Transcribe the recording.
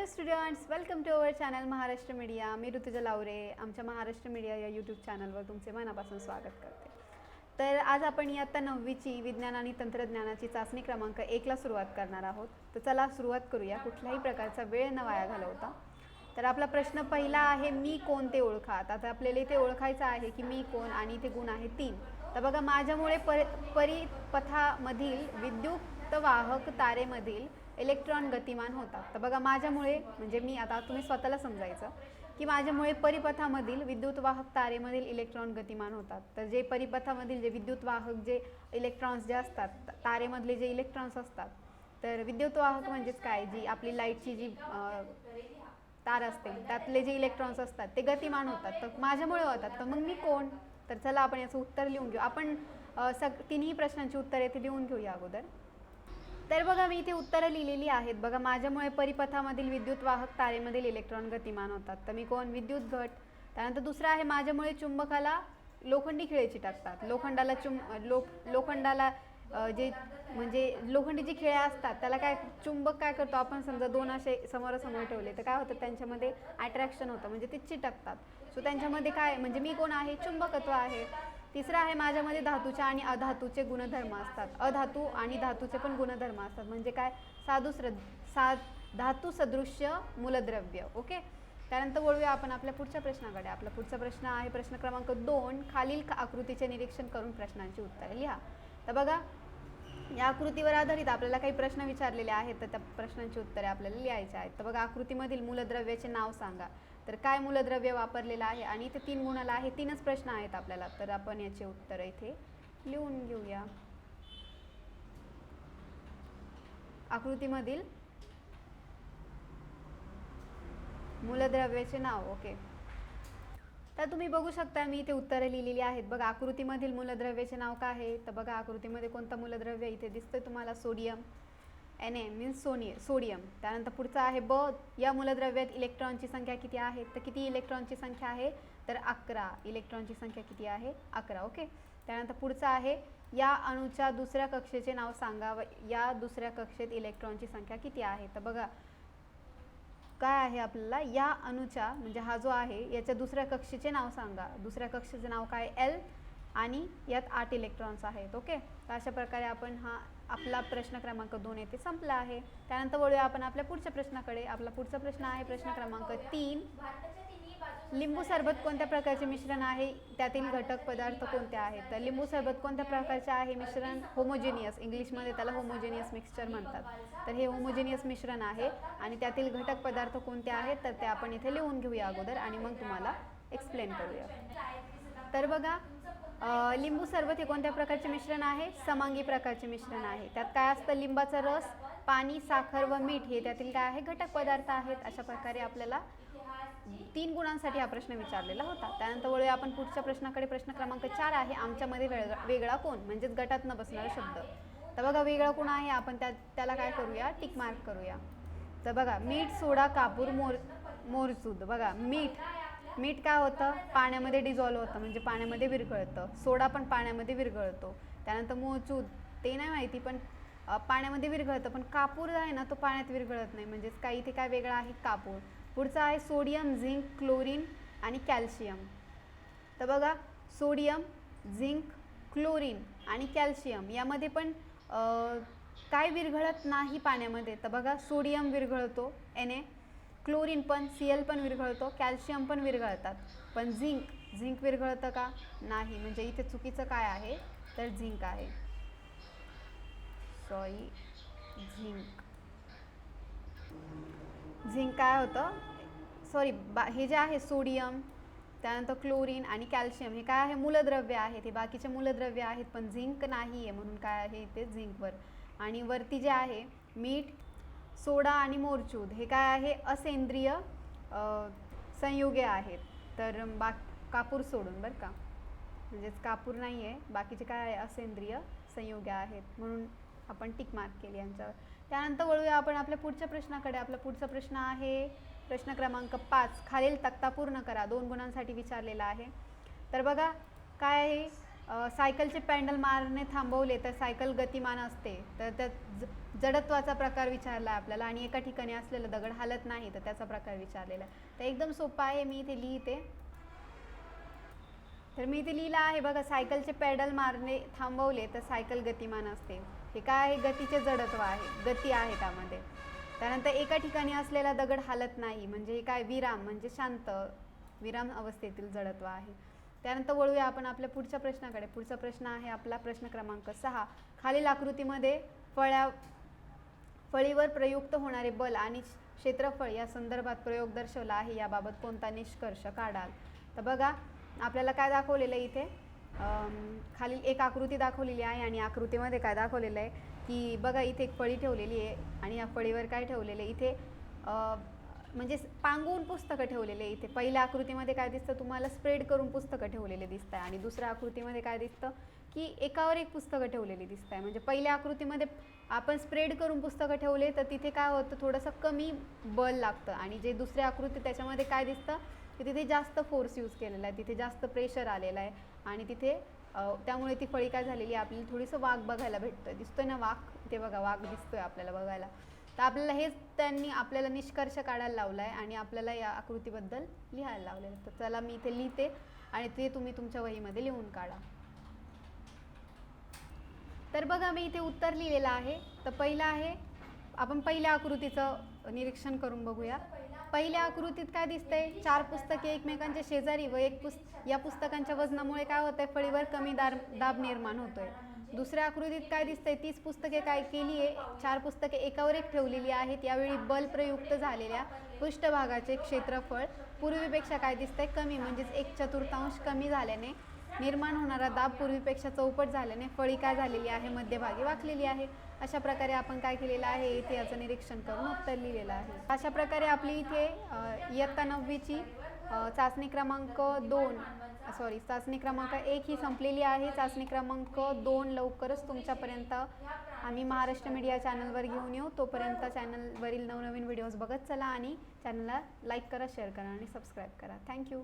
Hello students welcome to our channel Maharashtra media मी ऋतुजा लावरे आमच्या Maharashtra media या YouTube चॅनलवर तुमचे मनापासून स्वागत करते. तर आज आपण इयत्ता नववीची विज्ञान आणि तंत्रज्ञानाची चाचणी क्रमांक एकला सुरुवात करणार आहोत. तर चला सुरुवात करूया. कुठल्याही प्रकारचा वेळ न वाया घालवता. तर आपला प्रश्न पहिला आहे मी कोण ते ओळखात आता आपल्याला इथे ओळखायचं आहे की मी कोण आणि इथे गुण आहे तीन. तर बघा माझ्यामुळे पर परिपथामधील विद्युत वाहक तारेमधील इलेक्ट्रॉन गतिमान होतात. तर बघा माझ्यामुळे म्हणजे मी आता तुम्ही स्वतःला समजायचं की माझ्यामुळे परिपथामधील विद्युत वाहक तारेमधील इलेक्ट्रॉन गतिमान होतात. तर जे परिपथामधील जे विद्युत वाहक जे इलेक्ट्रॉन्स जे असतात तारेमधले जे इलेक्ट्रॉन्स असतात तर विद्युत वाहक म्हणजेच काय? जी आपली लाईटची जी तार असते त्यातले जे इलेक्ट्रॉन्स असतात ते गतिमान होतात. तर माझ्यामुळे होतात. तर मग मी कोण? तर चला आपण याचं उत्तर लिहून घेऊ. आपण सग तिन्ही प्रश्नांची उत्तरे येथे लिहून घेऊया अगोदर. तर बघा मी इथे उत्तरं लिहिलेली आहेत. बघा माझ्यामुळे परिपथामधील विद्युत वाहक तारेमधील इलेक्ट्रॉन गतिमान होतात तर मी कोण? विद्युत घट. त्यानंतर दुसरं आहे माझ्यामुळे चुंबकाला लोखंडी खिळे चिटकतात लोखंडाला चुं लो लोखंडाला जे म्हणजे लोखंडी जी खिळे असतात त्याला काय चुंबक काय करतो? आपण समजा दोन असे समोरासमोर ठेवले तर काय होतं? त्यांच्यामध्ये अट्रॅक्शन होतं म्हणजे ते चिटकतात. सो त्यांच्यामध्ये काय म्हणजे मी कोण आहे? चुंबकत्व आहे. तिसरं आहे माझ्यामध्ये धातूच्या आणि अधातूचे गुणधर्म असतात. अधातू आणि धातूचे पण गुणधर्म असतात. म्हणजे काय? साधू श्र सा धातू सदृश्य मूलद्रव्य. ओके? त्यानंतर वळूया आपण आपल्या पुढच्या प्रश्नाकडे. आपला पुढचा प्रश्न आहे प्रश्न क्रमांक दोन खालील आकृतीचे निरीक्षण करून प्रश्नांची उत्तरे लिहा. तर बघा या आकृतीवर आधारित आपल्याला काही प्रश्न विचारलेले आहेत तर त्या प्रश्नांची उत्तरे आपल्याला लिहायची आहेत. तर बघा आकृतीमधील मूलद्रव्याचे नाव सांगा. तर काय मूलद्रव्य वापरलेलं आहे आणि इथे तीन गुणाला आहे तीनच प्रश्न आहेत आपल्याला. तर आपण याचे उत्तर इथे लिहून घेऊया. आकृतीमधील मूलद्रव्याचे नाव ओके. तर तुम्ही बघू शकता मी इथे उत्तरं लिहिलेली आहेत. बघा आकृतीमधील मूलद्रव्याचे नाव काय आहे? तर बघा आकृतीमध्ये कोणतं मूलद्रव्य इथे दिसतंय तुम्हाला? सोडियम. एन ए मीन्स सोनिय सोडियम त्यानंतर पुढचं आहे ब. या मूलद्रव्यात इलेक्ट्रॉनची संख्या किती आहे? तर किती इलेक्ट्रॉनची संख्या आहे? तर अकरा. इलेक्ट्रॉनची संख्या किती आहे? अकरा. ओके त्यानंतर पुढचं आहे या अणूच्या दुसऱ्या कक्षेचे नाव सांगा व या दुसऱ्या कक्षेत इलेक्ट्रॉनची संख्या किती आहे? तर बघा काय आहे आपल्याला? या अणूच्या म्हणजे हा जो आहे याच्या दुसऱ्या कक्षेचे नाव सांगा. दुसऱ्या कक्षेचं नाव काय? एल आणि यात आठ इलेक्ट्रॉन्स आहेत. ओके तर अशा प्रकारे आपण हा आपला प्रश्न क्रमांक दोन येथे संपला आहे. त्यानंतर वळूया आपण आपल्या पुढच्या प्रश्नाकडे. आपला पुढचा प्रश्न आहे प्रश्न क्रमांक तीन. लिंबू सरबत कोणत्या प्रकारचे मिश्रण आहे? त्यातील घटक पदार्थ कोणते आहेत? तर लिंबू सरबत कोणत्या प्रकारचे आहे? मिश्रण होमोजेनियस इंग्लिशमध्ये त्याला होमोजेनियस मिक्सचर म्हणतात. तर हे होमोजेनियस मिश्रण आहे आणि त्यातील घटक पदार्थ कोणते आहेत? तर ते आपण इथे लिहून घेऊया अगोदर आणि मग तुम्हाला एक्सप्लेन करूया. तर बघा लिंबू सरबत हे कोणत्या प्रकारचे मिश्रण आहे? समांगी प्रकारचे मिश्रण आहे. त्यात काय असतं? लिंबाचा रस पाणी साखर व मीठ हे त्यातील काय आहे? घटक पदार्थ आहेत. अशा प्रकारे आपल्याला तीन गुणांसाठी हा प्रश्न विचारलेला होता. त्यानंतर वळूया आपण पुढच्या प्रश्नाकडे. प्रश्न क्रमांक चार आहे आमच्यामध्ये वेगळा वेगळा कोण? म्हणजेच गटात न बसणारा शब्द. तर बघा वेगळा कोण आहे? आपण त्या त्याला काय करूया? टिक मार्क करूया. तर बघा मीठ सोडा कापूर मोर मोरचूद. बघा मीठ मीठ काय होतं? पाण्यामध्ये डिझॉल्व होतं म्हणजे पाण्यामध्ये विरघळतं. सोडा पण पाण्यामध्ये विरघळतो. त्यानंतर मोरचूद ते नाही माहिती पण पाण्यामध्ये विरघळतं पण कापूर आहे ना तो पाण्यात विरघळत नाही. म्हणजेच काय इथे काय वेगळा आहे? कापूर. पुढचा आहे सोडियम झिंक क्लोरीन आणि कॅल्शियम. तर बघा सोडियम झिंक क्लोरीन आणि कॅल्शियम यामध्ये पण काय विरघळत नाही पाण्यामध्ये? तर बघा सोडियम विरघळतो एन ए क्लोरीन पण सी एल पण विरघळतो कॅल्शियम पण विरघळतात. पण झिंक झिंक विरघळतं का? नाही. म्हणजे इथे चुकीचं काय आहे? तर झिंक आहे. Sorry zinc. झिंक काय होतं? सॉरी बा हे जे आहे सोडियम त्यानंतर क्लोरीन आणि कॅल्शियम हे काय आहे? मूलद्रव्य आहेत. हे बाकीचे मूलद्रव्य आहेत पण झिंक नाही आहे म्हणून काय आहे इथे? झिंकवर. आणि वरती जे आहे मीठ सोडा आणि मोरचूद हे काय आहे? असेंद्रिय संयुगे आहेत. तर बा कापूर सोडून बरं का. म्हणजेच कापूर नाही आहे बाकीचे काय आहे? असेंद्रिय संयुगे आहेत. म्हणून आपण टिक मार्क केली यांच्यावर. त्यानंतर वळूया आपण आपल्या पुढच्या प्रश्नाकडे. आपला पुढचा प्रश्न आहे प्रश्न क्रमांक पाच. खालील तक्ता पूर्ण करा. दोन गुणांसाठी विचारलेला आहे. तर बघा काय आहे? सायकलचे पॅन्डल मारणे थांबवले तर सायकल गतिमान असते. तर त्यात ज- जडत्वाचा प्रकार विचारला आहे आपल्याला आणि एका ठिकाणी असलेला दगड हालत नाही तर त्याचा प्रकार विचारलेला आहे. तर एकदम सोपा आहे मी इथे लिहिते तर मी इथे लिहिलं आहे बघा सायकलचे पॅडल मारणे थांबवले तर सायकल गतिमान असते. हे काय? आहे गतीचे जडत्व आहे गती आहे त्यामध्ये. त्यानंतर एका ठिकाणी असलेला दगड हालत नाही म्हणजे हे काय? विराम म्हणजे शांत विराम अवस्थेतील जडत्व आहे. त्यानंतर वळूया आपण आपल्या पुढच्या प्रश्नाकडे. पुढचा प्रश्न आहे आपला प्रश्न क्रमांक सहा. खालील आकृतीमध्ये फळ्या फळीवर प्रयुक्त होणारे बल आणि क्षेत्रफळ या संदर्भात प्रयोग दर्शवला आहे. याबाबत कोणता निष्कर्ष काढाल? तर बघा आपल्याला काय दाखवलेलं आहे इथे? खालील एक आकृती दाखवलेली आहे आणि आकृतीमध्ये काय दाखवलेलं आहे? की बघा इथे एक फळी ठेवलेली आहे आणि या फळीवर काय ठेवलेलं आहे? इथे म्हणजे पांगून पांगवून पुस्तकं ठेवलेले इथे. पहिल्या आकृतीमध्ये काय दिसतं तुम्हाला स्प्रेड करून पुस्तकं ठेवलेले दिसत आहे आणि दुसऱ्या आकृतीमध्ये काय दिसतं की एकावर एक पुस्तकं ठेवलेली दिसत आहे म्हणजे पहिल्या आकृतीमध्ये आपण स्प्रेड करून पुस्तकं ठेवले तर तिथे काय होतं थोडंसं कमी बल लागतं. आणि जे दुसऱ्या आकृती त्याच्यामध्ये काय दिसतं की तिथे जास्त फोर्स यूज केलेला आहे तिथे जास्त प्रेशर आलेलं आहे. आणि तिथे त्यामुळे ती फळी काय झालेली आहे आपल्याला थोडीसं वाघ बघायला भेटतं दिसतोय ना वाघ? ते बघा वाघ दिसतोय आपल्याला बघायला. तर आपल्याला हेच त्यांनी आपल्याला निष्कर्ष काढायला लावला आहे आणि आपल्याला या आकृतीबद्दल लिहायला लावलेलं तर चला मी इथे लिहिते आणि ते तुम्ही तुमच्या वहीमध्ये लिहून काढा. तर बघा मी इथे उत्तर लिहिलेलं आहे. तर पहिलं आहे आपण पहिल्या आकृतीचं निरीक्षण करून बघूया. पहिल्या आकृतीत काय दिसतंय? चार पुस्तके एकमेकांच्या शेजारी व एक पुस्त या पुस्तकांच्या वजनामुळे काय होतंय? फळीवर कमी दार दाब निर्माण होतोय. दुसऱ्या आकृतीत काय दिसतंय? तीच पुस्तके काय केली आहे? चार पुस्तके एकावर एक ठेवलेली आहेत. यावेळी बल प्रयुक्त झालेल्या पृष्ठभागाचे क्षेत्रफळ पूर्वीपेक्षा काय दिसतंय? कमी म्हणजेच एक चतुर्थांश कमी झाल्याने निर्माण होणारा दाब पूर्वीपेक्षा चौपट झाल्याने फळी काय झालेली आहे? मध्यभागी वाकलेली आहे. अशा प्रकारे आपण काय केलेलं आहे? इथे याचं निरीक्षण करून उत्तर लिहिलेलं आहे. अशा प्रकारे आपली इथे इयत्ता नववीची चाचणी क्रमांक दोन सॉरी चाचणी क्रमांक एक ही संपलेली आहे. चाचणी क्रमांक दोन लवकरच तुमच्यापर्यंत आम्ही महाराष्ट्र मीडिया चॅनलवर घेऊन येऊ. तोपर्यंत चॅनलवरील नवनवीन व्हिडिओज बघत चला आणि चॅनलला लाईक करा शेअर करा आणि सबस्क्राईब करा. थँक्यू